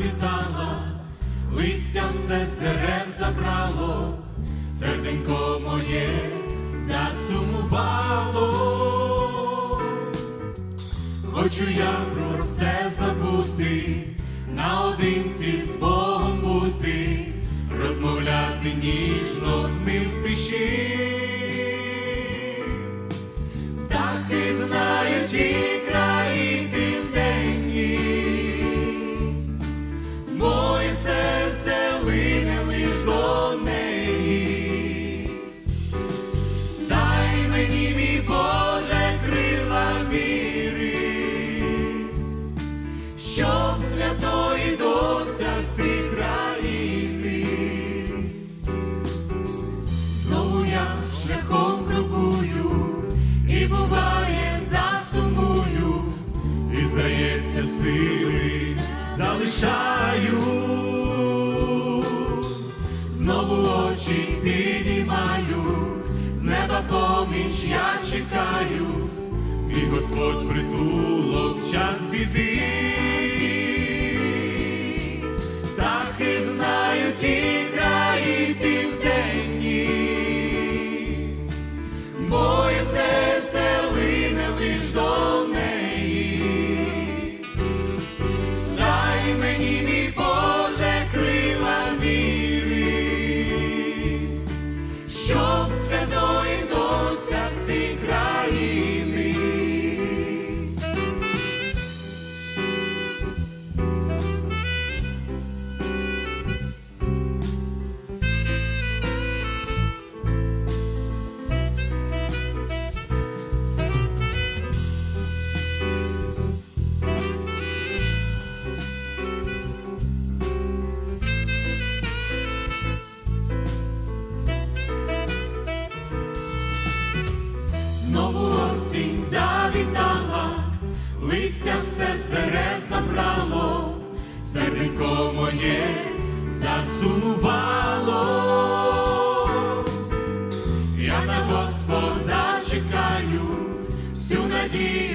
завітала, листя все з дерев забрало, серденько моє засумувало. Хочу я про все забути, наодинці з Богом бути, розмовляти ніжно сили залишаю. Знову очі підіймаю, з неба поміч я чекаю, мій Господь притулок час біди. Мені, мій Знову осінь завітала, листя все з дерев забрало, серденько моє засумувало. Я на Господа чекаю, всю надію